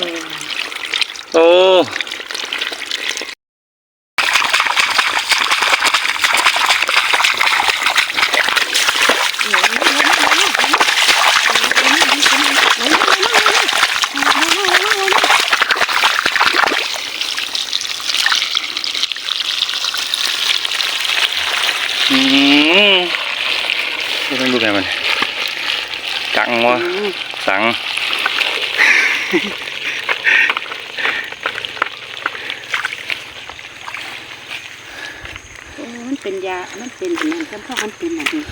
โอ้อืมดูเป็นรูปแบบมันกังวะสัง โอ้มัน เป็นยา มันเป็นอย่างนั้นจำพ่อมันเป็นแบบนี้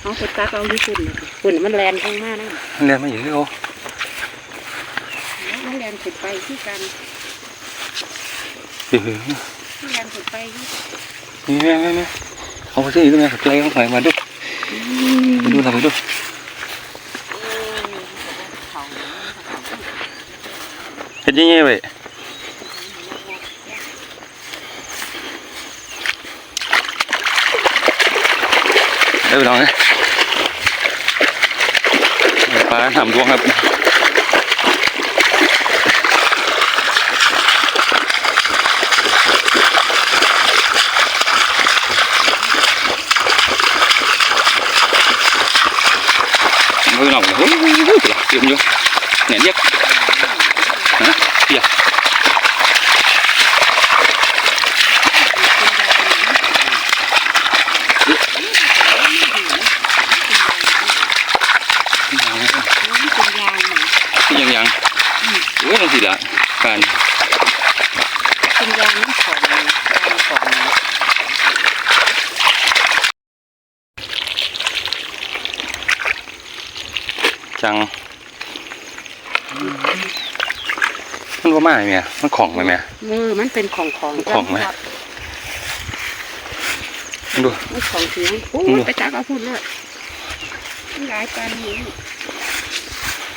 เอาไปตักเอาที่ฝุ่นเลยฝุ่นมันแลนข้างมากนะเรียนมาอยู่ที่โอมันแลนขึ้นไปที่กันเดี๋ยวมันแลนขึ้นไปที่นี่แม่แม่แม่เอาไปซื้ออีกแม่ไกลของหอยมาดูไปดูนะไปดูเขาเห็นยังไงไป เดี๋ยวลองนะปลาทำดวงครับมือหน่อยเฮ้ยเฮ้ยเตรียมอยู่เนี่ยเรียกฮะเดี๋ยวยังยัง โอ้ยสิละการเป็นยางน้ำของยางของจังมันว่ามาไหมมันของไหมแม่มือมันเป็นของของของไหมดูมันของเสียงโอ้ยไปตักเอาพูดเลยหลายปลาหนี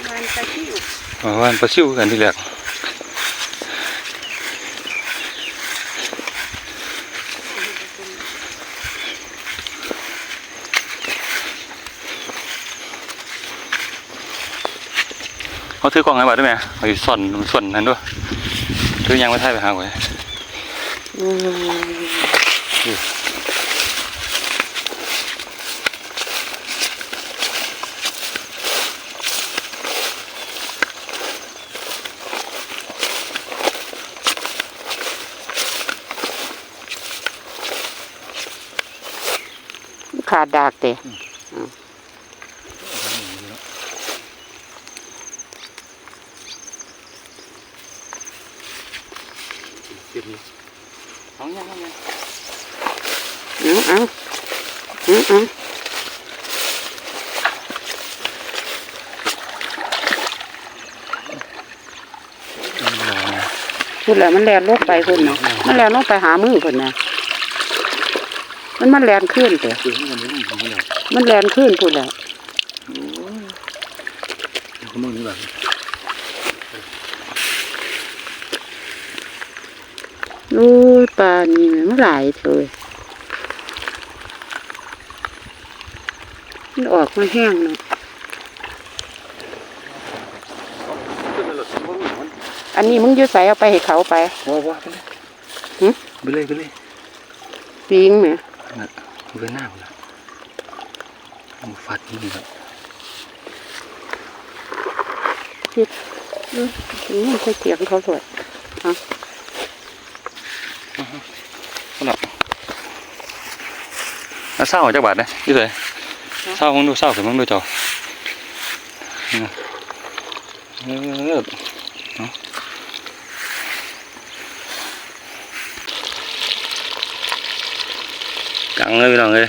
มันตะคิวอ๋อ วันปลาซิวกันที่แรกเขาถือกล่องให้บัดได้ไหมเอาอยู่ส่วนส่วนนั้นด้วยถือยังไม่ไทยไปหาไว้ ขาดดากเตะเอายังเอายังอืออืออืออือพูดแล้วมันแลนลงไปพุ่นนะมันแลนลงไปหามือพุ่นนะ มันมันแลนขึ้นเตะคือให้มันไม่ต้องทำแล้วมันแลนขึ้นพุ่นแล้วเขามึงนี่แบบนู้ยปลานี่มันหลายเลยมันออกมาแห้งเนาะอันนี้มึงอยืดใส่เอาไปให้เขาไปว้าวว้าวไปเลยหึไปเลยไปเลยปิงไหม นั่นเบือหน้าหมดแล้วเอาฟัดนี่ครับอืมมันใส่เกียงเขาสวยสำหรับแล้วเศร้าจักบาทนะยี่เลยเศร้ามึงดูเศร้าขึ้นมึงดูจอเออเออเอา กังเลยพี่น้องเลย